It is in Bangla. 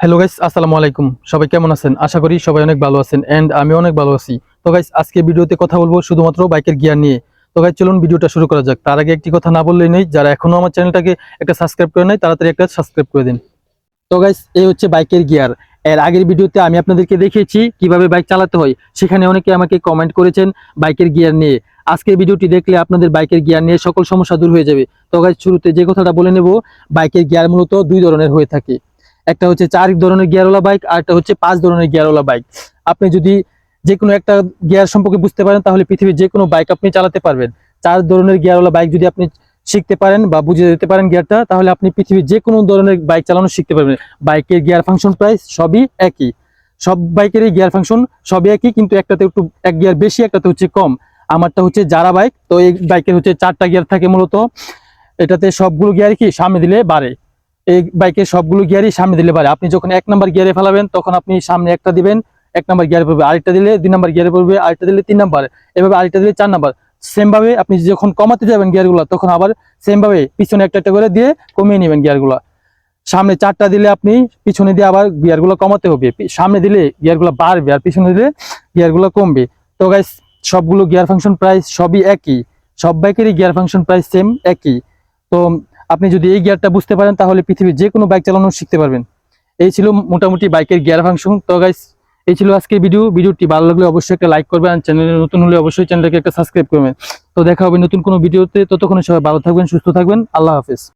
হ্যালো গাইস আসসালামু আলাইকুম। সবাই কেমন আছেন? আশা করি সবাই অনেক ভালো আছেন এন্ড আমি অনেক ভালো আছি। তো গাইস আজকে ভিডিওতে কথা বলব শুধুমাত্র বাইকের গিয়ার নিয়ে। তো গাইস চলুন ভিডিওটা শুরু করা যাক। তার আগে একটি কথা না বললেই নেই যারা এখনও আমার চ্যানেলটাকে একটা সাবস্ক্রাইব করে নাই, তাড়াতাড়ি একটা সাবস্ক্রাইব করে দিন। তো গাইস এই হচ্ছে বাইকের গিয়ার এর আগের ভিডিওতে আমি আপনাদেরকে দেখিয়েছি কীভাবে বাইক চালাতে হয়। সেখানে অনেকে আমাকে কমেন্ট করেছেন বাইকের গিয়ার নিয়ে। আজকের ভিডিওটি দেখলে আপনাদের বাইকের গিয়ার নিয়ে সকল সমস্যা দূর হয়ে যাবে। তো গাইস শুরুতে যে কথাটা বলে নেব, বাইকের গিয়ার মূলত দুই ধরনের হয়ে থাকে। একটা হচ্ছে চার ধরনের গিয়ারওয়ালা বাইক, আর একটা হচ্ছে পাঁচ ধরনের গিয়ারওয়ালা বাইক। আপনি যদি যে কোনো একটা গিয়ার সম্পর্কে বুঝতে পারেন, তাহলে পৃথিবীর যে কোনো বাইক আপনি চালাতে পারবেন। চার ধরনের গিয়ারওয়ালা বাইক যদি আপনি শিখতে পারেন বা বুঝে দিতে পারেন গিয়ারটা, তাহলে আপনি পৃথিবীর যে কোনো ধরনের বাইক চালানো শিখতে পারবেন। বাইকের গিয়ার ফাংশন প্রাইস সবই একই। সব বাইকেরই গিয়ার ফাংশন সবই একই, কিন্তু একটাতে একটু, এক গিয়ার বেশি, একটাতে হচ্ছে কম। আমারটা হচ্ছে যারা বাইক, তো এই বাইকের হচ্ছে চারটা গিয়ার থাকে মূলত। এটাতে সবগুলো গিয়ার কি সামনে দিলে বাড়ে। এই বাইকের সবগুলো গিয়ারই সামনে দিলে পারে। আপনি যখন এক নাম্বার গিয়ারে ফেলাবেন, তখন আপনি সামনে একটা দিবেন, এক নাম্বার গিয়ারে পড়বে, আরেকটা দিলে দুই নাম্বার গিয়ারে পড়বে, আরেকটা দিলে তিন নাম্বার, এভাবে আরেকটা দিলে চার নাম্বার। সেম ভাবে আপনি যখন কমাতে যাবেন গিয়ারগুলো, তখন আবার সেম ভাবে পিছনে একটা একটা করে দিয়ে কমিয়ে নেবেন গিয়ারগুলো। সামনে চারটা দিলে আপনি পিছনে দিয়ে আবার গিয়ারগুলো কমাতে হবে। সামনে দিলে গিয়ারগুলো বাড়বে আর পিছনে দিলে গিয়ারগুলো কমবে। তো গাইস সবগুলো গিয়ার ফাংশন প্রাইস সবই একই। সব বাইকেরই গিয়ার ফাংশন প্রাইস সেম একই। তো আপনি যদি এই গিয়ারটা বুঝতে পারেন, তাহলে পৃথিবীর যে কোনো বাইক চালানো শিখতে পারবেন। এই ছিল মোটামুটি বাইকের গিয়ার ফাংশন তো গাইস এই ছিল আজকের ভিডিও ভিডিওটি ভালো লাগলে অবশ্যই একটা লাইক করবেন আর চ্যানেলে নতুন হলে অবশ্যই চ্যানেলটাকে একটা সাবস্ক্রাইব করবেন। তো দেখা হবে নতুন কোনো ভিডিওতে ততক্ষণে সবাই ভালো থাকবেন, সুস্থ থাকবেন। আল্লাহ হাফেজ।